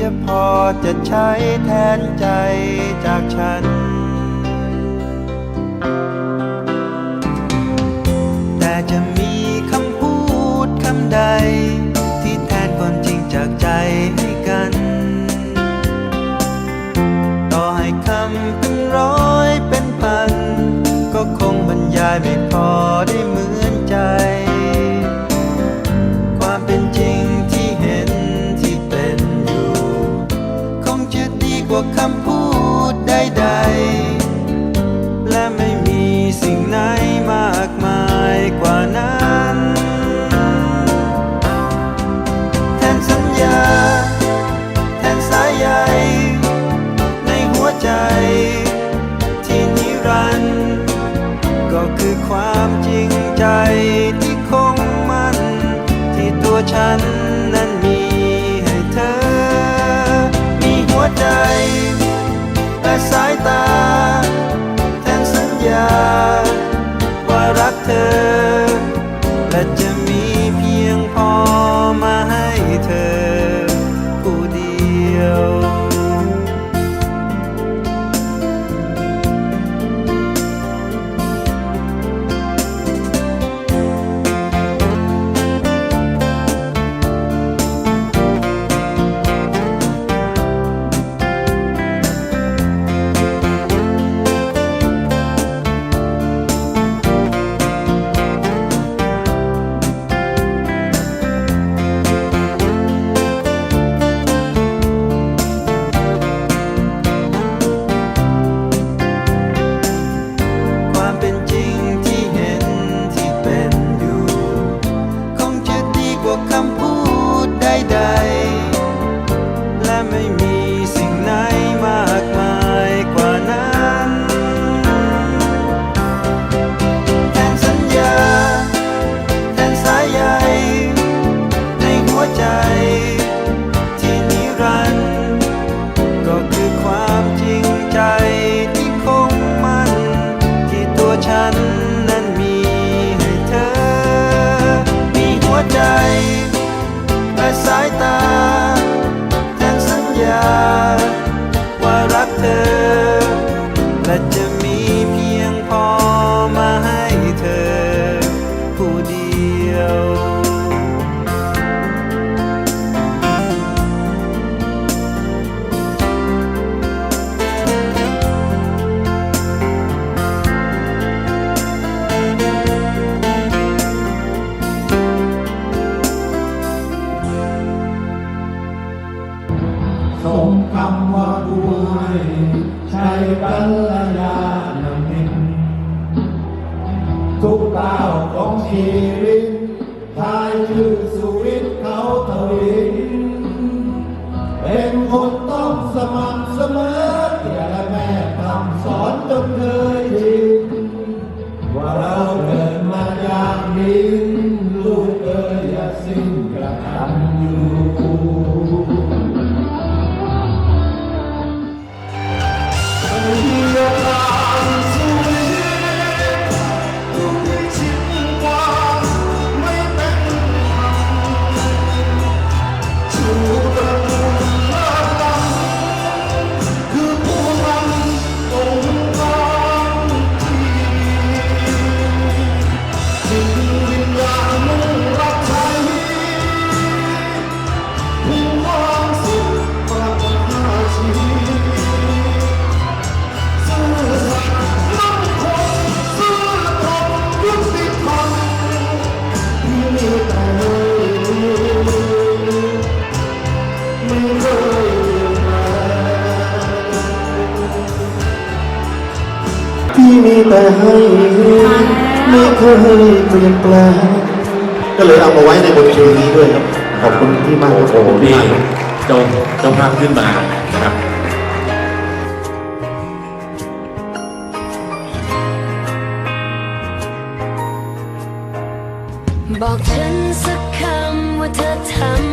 จะพอจะใช้แทนใจจากฉัน ใทุกก้าวของชีวิตทายชื่อสุวิทย์ แต่ให้ไม่เคยเปลี่ยนแปลงก็เลยเอามาไว้ในบทเพลงนี้ด้วยครับ ขอบคุณที่มากครัอบคุณที่เจ้าเจ้าภาพขึ้นมานะครับบอกฉันสักคำว่าเธอทำ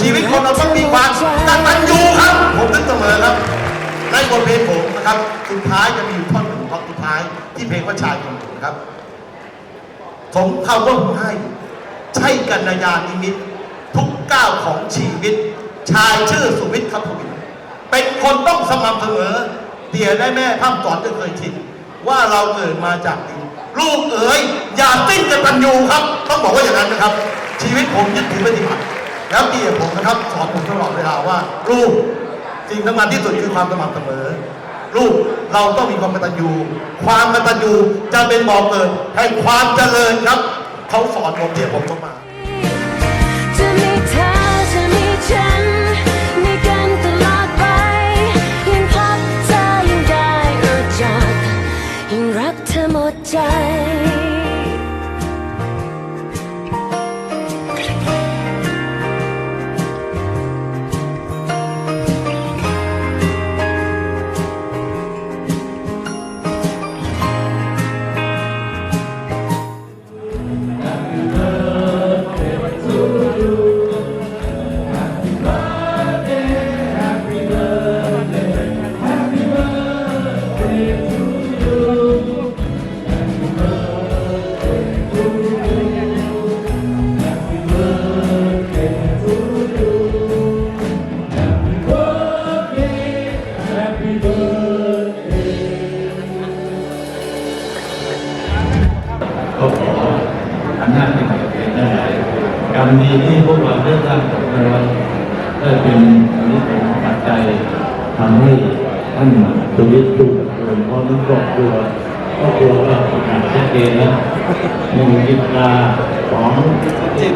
ชีวิตคนเราต้องมีความกตัญญูครับ ผมนึกเสมอครับ ในบทเพลงผมนะครับ สุดท้ายจะมีอยู่ท่อนหนึ่งท่อนสุดท้ายที่เพลงว่าชายคนหนึ่งนะครับ สมคำว่าผมให้ ใช่กัญญานิมิต ทุกก้าวของชีวิต ชายชื่อสุวิทย์ครับทวิเป็นคนต้องสม่ำเสมอเตี่ยและแม่พร่ำสอนจะเคยชินว่าเราเกิดมาจากดินลูกเอ๋ยอย่าสิ้นกันตัญญูครับ ต้องบอกว่าอย่างนั้นนะครับ ชีวิตผมยึดถือปฏิบัติ แล้วเตี่ยผมนะครับสอนผมตลอดเวลาว่าลูกสิ่งสำคัญที่สุดคือความสม่ำเสมอ ลูกเราต้องมีความกตัญญูความกตัญญูจะเป็นบ่อเกิดแห่งความเจริญครับเขาสอนผมเตี่ยผมมาจะมีเธอจะมีฉั กรรมดีที่พวกเราได้สร้างสมไว้ได้เป็นอันนี้เป็นปัจจัยทำให้ท่านชีวิตดูเกินเพราะนั้นครอบครัวครอบครัวก็ประกาศชัดเจนแล้วหนึ่งจิตตาสองจิต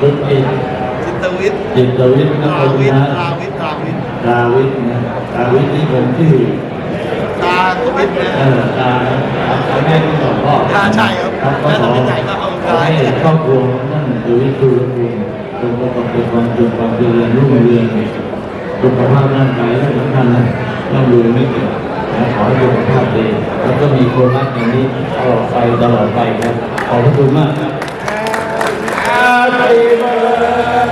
จิตจิตจิตวิทย์จิตวิทย์นะราคนวิทนะย์ราวิทย์ราวิทย์ดาวิทย์นะดาวิทย์นี่ผมชื่อตาทวิทย์นะเออตาตาแม่ที่สองพ่อตาใช่ครับก็แล้วขอทำใจก็เอา ขอตายให้ครอบครัวนั่นอยู่ที่สุรภูมิจงประกอบด้วยความจุความเจริญรุ่งเรืองสุขภาพร่างกายและสำคัญนะร่ำรวยไม่เกิดนะขอให้สุขภาพดีแล้วก็มีคนรักอย่างนี้ตลอดไปตลอดไปครับขอบพระคุณมากครับ Happy birthday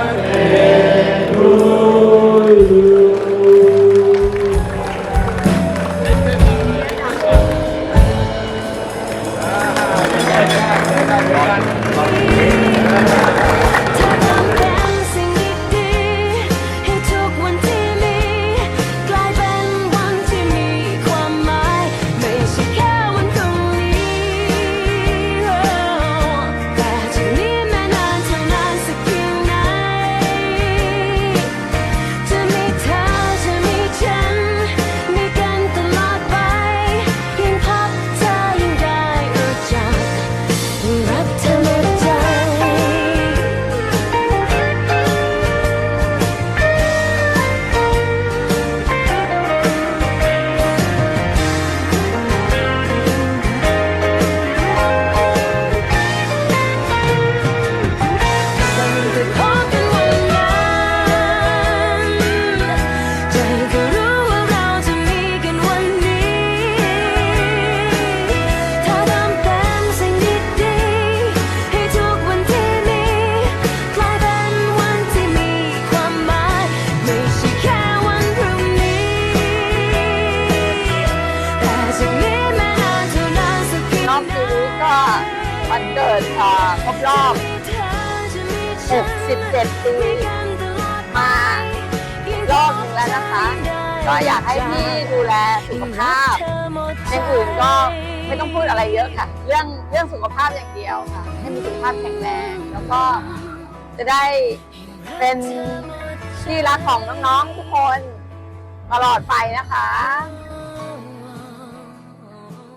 67ปี มารอบหนึ่งแล้วนะคะ ก็อยากให้พี่ดูแลสุขภาพอย่างอื่นก็ไม่ต้องพูดอะไรเยอะค่ะ เรื่องเรื่องสุขภาพอย่างเดียวค่ะ ให้มีสุขภาพแข็งแรง แล้วก็จะได้เป็นที่รักของน้องๆทุกคนตลอดไปนะคะ